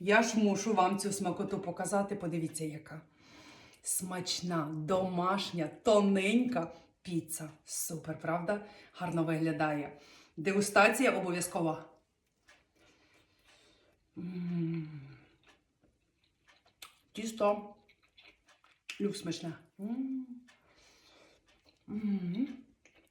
Я ж мушу вам цю смакоту показати. Подивіться, яка смачна, домашня, тоненька піца. Супер, правда? Гарно виглядає. Дегустація обов'язкова. Тісто. Люб смачне. М. М.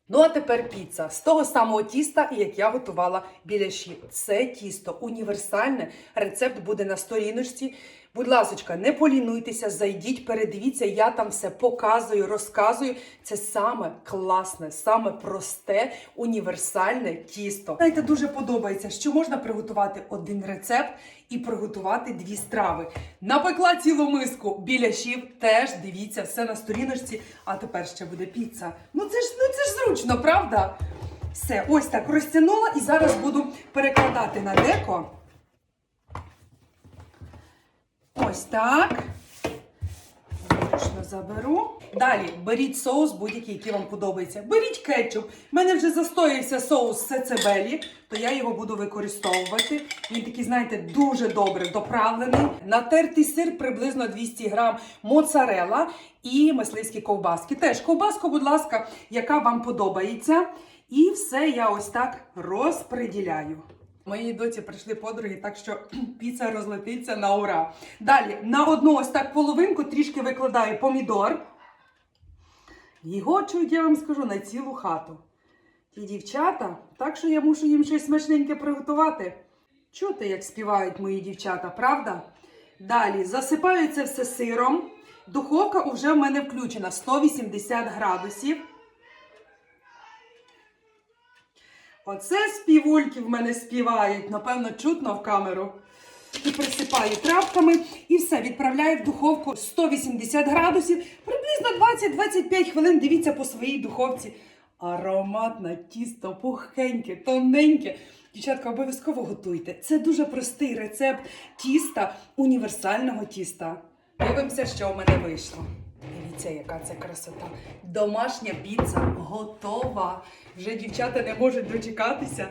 Ну, а тепер піца з того самого тіста, як я готувала біляші. Це тісто універсальне. Рецепт буде на сторіночці. Будь ласочка, не полінуйтеся, зайдіть, передивіться, я там все показую, розказую. Це саме класне, саме просте, універсальне тісто. Знаєте, дуже подобається, що можна приготувати один рецепт і приготувати дві страви. Напекла цілу миску біляшів, теж дивіться все на сторіночці. А тепер ще буде піца. Ну це ж ну це ж зручно, правда? Все, ось так розтягнула і зараз буду перекладати на деко. Ось так. Заберу. Далі беріть соус, будь-який, який вам подобається. Беріть кетчуп. У мене вже застоївся соус сецебелі, то я його буду використовувати. Він такий, знаєте, дуже добре доправлений. Натертий сир приблизно 200 грам моцарела і мисливські ковбаски. Теж ковбаску, будь ласка, яка вам подобається. І все я ось так розпреділяю. Моїй доці прийшли подруги, так що піца розлетиться на ура. Далі на одну ось так половинку трішки викладаю помідор. Його чують, я вам скажу, на цілу хату. Ті дівчата, так що я мушу їм щось смачненьке приготувати. Чути, як співають мої дівчата, правда? Далі засипаю це все сиром. Духовка вже в мене включена 180 градусів. Оце співульки в мене співають, напевно, чутно в камеру. І присипаю травками і все, відправляю в духовку 180 градусів, приблизно 20-25 хвилин. Дивіться по своїй духовці. Ароматне тісто, пухеньке, тоненьке. Дівчатка, обов'язково готуйте. Це дуже простий рецепт тіста, універсального тіста. Дивимося, що в мене вийшло. Дивіться, яка це красота. Домашня піца готова. Вже дівчата не можуть дочекатися.